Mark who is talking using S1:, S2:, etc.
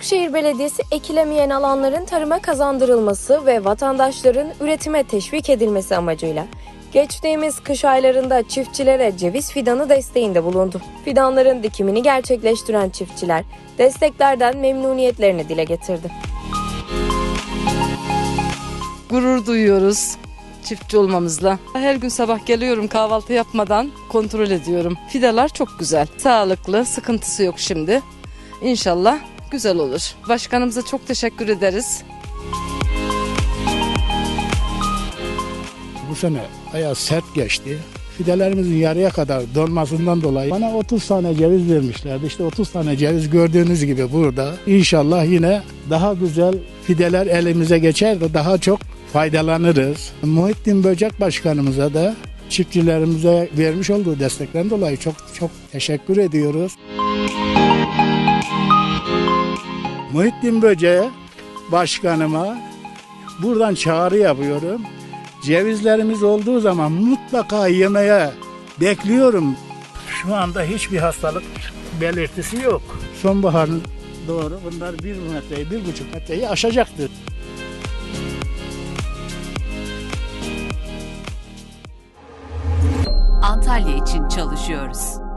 S1: Büyükşehir Belediyesi ekilemeyen alanların tarıma kazandırılması ve vatandaşların üretime teşvik edilmesi amacıyla geçtiğimiz kış aylarında çiftçilere ceviz fidanı desteğinde bulundu. Fidanların dikimini gerçekleştiren çiftçiler desteklerden memnuniyetlerini dile getirdi.
S2: Gurur duyuyoruz çiftçi olmamızla. Her gün sabah geliyorum kahvaltı yapmadan kontrol ediyorum. Fideler çok güzel. Sağlıklı, sıkıntısı yok şimdi. İnşallah güzel olur. Başkanımıza çok teşekkür ederiz.
S3: Bu sene ayağı sert geçti. Fidelerimizin yarıya kadar donmasından dolayı bana 30 tane ceviz vermişlerdi. İşte 30 tane ceviz gördüğünüz gibi burada. İnşallah yine daha güzel fideler elimize geçer de daha çok faydalanırız. Muhittin Böcek Başkanımıza da çiftçilerimize vermiş olduğu destekten dolayı çok çok teşekkür ediyoruz. Muhittin Böcek'e başkanıma buradan çağrı yapıyorum. Cevizlerimiz olduğu zaman mutlaka yemeye bekliyorum. Şu anda hiçbir hastalık belirtisi yok. Sonbaharın doğru bunlar bir metreyi, bir buçuk metreyi aşacaktır.
S4: Antalya için çalışıyoruz.